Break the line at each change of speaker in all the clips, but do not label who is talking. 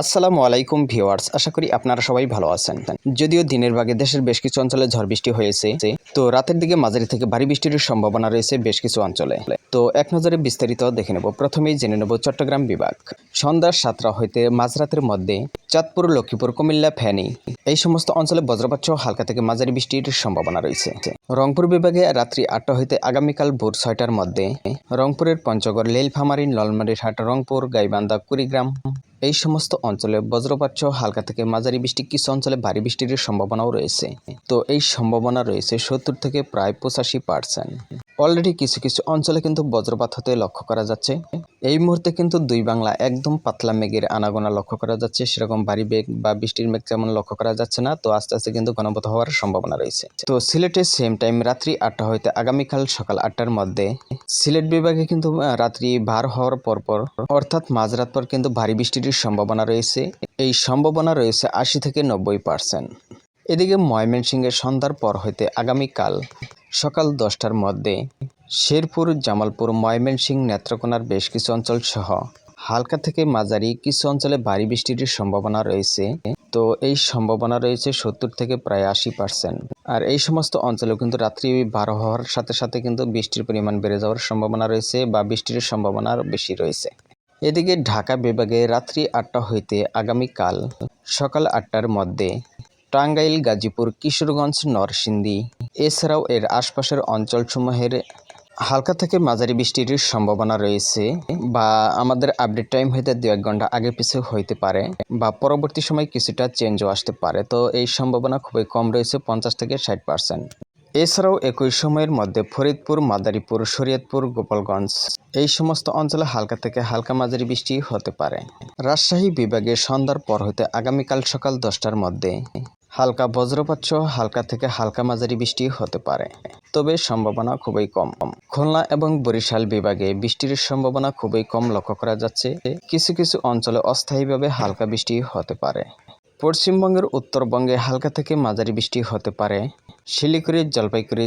আসসালামু আলাইকুম ভিওয়ার্স আশা করি আপনারা সবাই ভালো আছেন। যদিও দিনের ভাগে দেশের বেশ কিছু অঞ্চলে ঝড় বৃষ্টি হয়েছে, তো রাতের দিকে মাঝারি থেকে ভারী বৃষ্টির সম্ভাবনা রয়েছে বেশ কিছু অঞ্চলে। তো এক নজরে বিস্তারিত দেখে নেব। প্রথমেই জেনে নেব চট্টগ্রাম বিভাগ। সন্ধ্যা সাতটা হইতে মাঝরাতের মধ্যে চাঁদপুর, লক্ষ্মীপুর, কুমিল্লা, ফেনী। এই সমস্ত অঞ্চলে বজ্রপাত সহ হালকা থেকে মাঝারি বৃষ্টির সম্ভাবনা রয়েছে। রংপুর বিভাগে রাত্রি আটটা হইতে আগামীকাল ভোর ছয়টার মধ্যে রংপুরের পঞ্চগড় লীলফামারী নলমারিরহাট রংপুর, গাইবান্ধা, কুড়িগ্রাম এই সমস্ত অঞ্চলে বজ্রপাত সহ হালকা থেকে মাঝারি বৃষ্টি। কিছু অঞ্চলে ভারী বৃষ্টির সম্ভাবনাও রয়েছে। তো এই সম্ভাবনা রয়েছে সত্তর থেকে প্রায় পঁচাশি পার্সেন্ট। অলরেডি কিছু কিছু অঞ্চলে কিন্তু বজ্রপাত হতে লক্ষ্য করা যাচ্ছে। এই মুহূর্তে কিন্তু দুই বাংলা একদম পাতলা মেঘের আনাগোনা লক্ষ্য করা যাচ্ছে। সেরকম ভারী বেগ বা বৃষ্টির মেঘ যেমন লক্ষ্য করা যাচ্ছে না। তো আস্তে আস্তে কিন্তু ঘনবত হওয়ার সম্ভাবনা রয়েছে। তো সিলেটে সেম টাইম রাত্রি আটটা হইতে আগামীকাল সকাল আটটার মধ্যে সিলেট বিভাগে কিন্তু রাত্রি ভার হওয়ার পরপর অর্থাৎ মাঝরাত পর কিন্তু ভারী বৃষ্টির সম্ভাবনা রয়েছে। এই সম্ভাবনা রয়েছে আশি থেকে নব্বই পার্সেন্ট এদিকে ময়মনসিংহের সন্ধ্যার পর হইতে আগামীকাল সকাল দশটার মধ্যে শেরপুর, জামালপুর, ময়মনসিংহ, নেত্রকোনার বেশ কিছু অঞ্চল সহ হালকা থেকে মাঝারি কিছু অঞ্চলে ভারী বৃষ্টির সম্ভাবনা রয়েছে। তো এই সম্ভাবনা রয়েছে সত্তর থেকে প্রায় আশি পার্সেন্ট আর এই সমস্ত অঞ্চলেও কিন্তু রাত্রি বারো হওয়ার সাথে সাথে কিন্তু বৃষ্টির পরিমাণ বেড়ে যাওয়ার সম্ভাবনা রয়েছে বা বৃষ্টির সম্ভাবনা বেশি রয়েছে। এদিকে ঢাকা বিভাগে রাত্রি আটটা হইতে আগামীকাল সকাল আটটার মধ্যে টাঙ্গাইল, গাজীপুর, কিশোরগঞ্জ, নরসিংদী, এছাড়াও এর আশপাশের অঞ্চলসমূহের হালকা থেকে মাঝারি বৃষ্টির সম্ভাবনা রয়েছে বা আমাদের আপডেট টাইম হইতে দু এক ঘণ্টা আগে পিছু হইতে পারে বা পরবর্তী সময় কিছুটা চেঞ্জও আসতে পারে। তো এই সম্ভাবনা খুবই কম রয়েছে, পঞ্চাশ থেকে ষাট পার্সেন্ট এছাড়াও একই সময়ের মধ্যে ফরিদপুর, মাদারীপুর, শরীয়তপুর, গোপালগঞ্জ এই সমস্ত অঞ্চলে হালকা থেকে হালকা মাঝারি বৃষ্টি হতে পারে। রাজশাহী বিভাগে সন্ধ্যার পর হতে আগামীকাল সকাল দশটার মধ্যে হালকা বজ্রপাত সহ হালকা থেকে হালকা মাঝারি বৃষ্টি হতে পারে। তবে সম্ভাবনা খুবই কম। খুলনা এবং বরিশাল বিভাগে বৃষ্টির সম্ভাবনা খুবই কম লক্ষ্য করা যাচ্ছে। কিছু কিছু অঞ্চলে অস্থায়ীভাবে হালকা বৃষ্টি হতে পারে। পশ্চিমবঙ্গের উত্তরবঙ্গে হালকা থেকে মাঝারি বৃষ্টি হতে পারে। শিলিগুড়ি, জলপাইগুড়ি,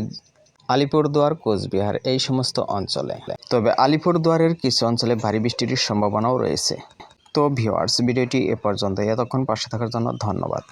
আলিপুরদুয়ার, কোচবিহার এই সমস্ত অঞ্চলে। তবে আলিপুরদুয়ারের কিছু অঞ্চলে ভারী বৃষ্টির সম্ভাবনাও রয়েছে। তো ভিওয়ার্স ভিডিওটি এ পর্যন্ত এতক্ষণ পাশে থাকার জন্য ধন্যবাদ।